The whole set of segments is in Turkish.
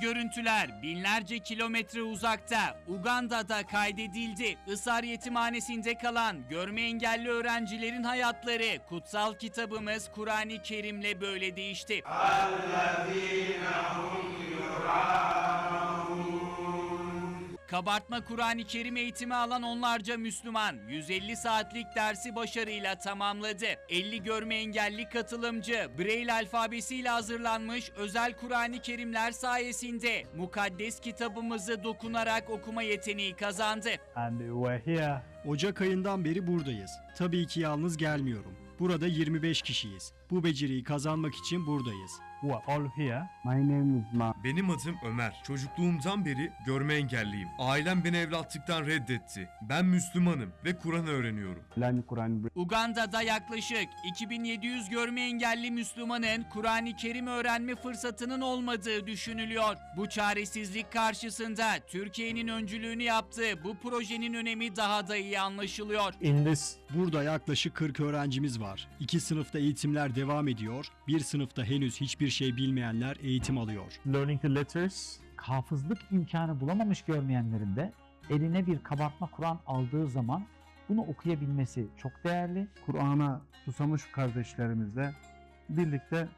görüntüler binlerce kilometre uzakta Uganda'da kaydedildi. Isar yetimhanesinde kalan görme engelli öğrencilerin hayatları kutsal kitabımız Kur'an-ı Kerim'le böyle değişti. Kabartma Kur'an-ı Kerim eğitimi alan onlarca Müslüman 150 saatlik dersi başarıyla tamamladı. 50 görme engelli katılımcı Braille alfabesiyle hazırlanmış özel Kur'an-ı Kerimler sayesinde mukaddes kitabımızı dokunarak okuma yeteneği kazandı. and we're here Ocak ayından beri buradayız. Tabii ki yalnız gelmiyorum. Burada 25 kişiyiz. Bu beceriyi kazanmak için buradayız. Who are all here My name is Ma. Benim adım Ömer. Çocukluğumdan beri görme engelliyim. Ailem beni evlatlıktan reddetti. Ben Müslümanım ve Kur'an öğreniyorum. Quran. Uganda'da yaklaşık 2700 görme engelli Müslümanın Kur'an-ı Kerim öğrenme fırsatının olmadığı düşünülüyor. Bu çaresizlik karşısında Türkiye'nin öncülüğünü yaptığı bu projenin önemi daha da iyi anlaşılıyor. in this Burada yaklaşık 40 öğrencimiz var. İki sınıfta eğitimler devam ediyor. Bir sınıfta henüz hiçbir şey bilmeyenler eğitim alıyor. learning the letters hafızlık imkanı bulamamış görmeyenlerin de eline bir kabartma Kur'an aldığı zaman bunu okuyabilmesi çok değerli. Kur'an'a susamış kardeşlerimizle birlikte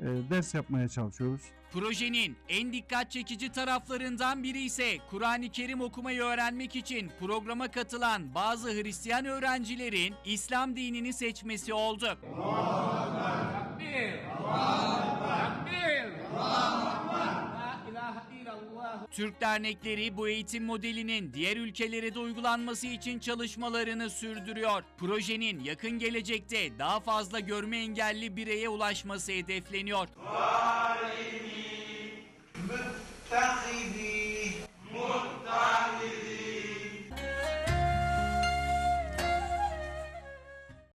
e, ders yapmaya çalışıyoruz. Projenin en dikkat çekici taraflarından biri ise Kur'an-ı Kerim okumayı öğrenmek için programa katılan bazı Hristiyan öğrencilerin İslam dinini seçmesi oldu. Türk dernekleri bu eğitim modelinin diğer ülkelere de uygulanması için çalışmalarını sürdürüyor. Projenin yakın gelecekte daha fazla görme engelli bireye ulaşması hedefleniyor.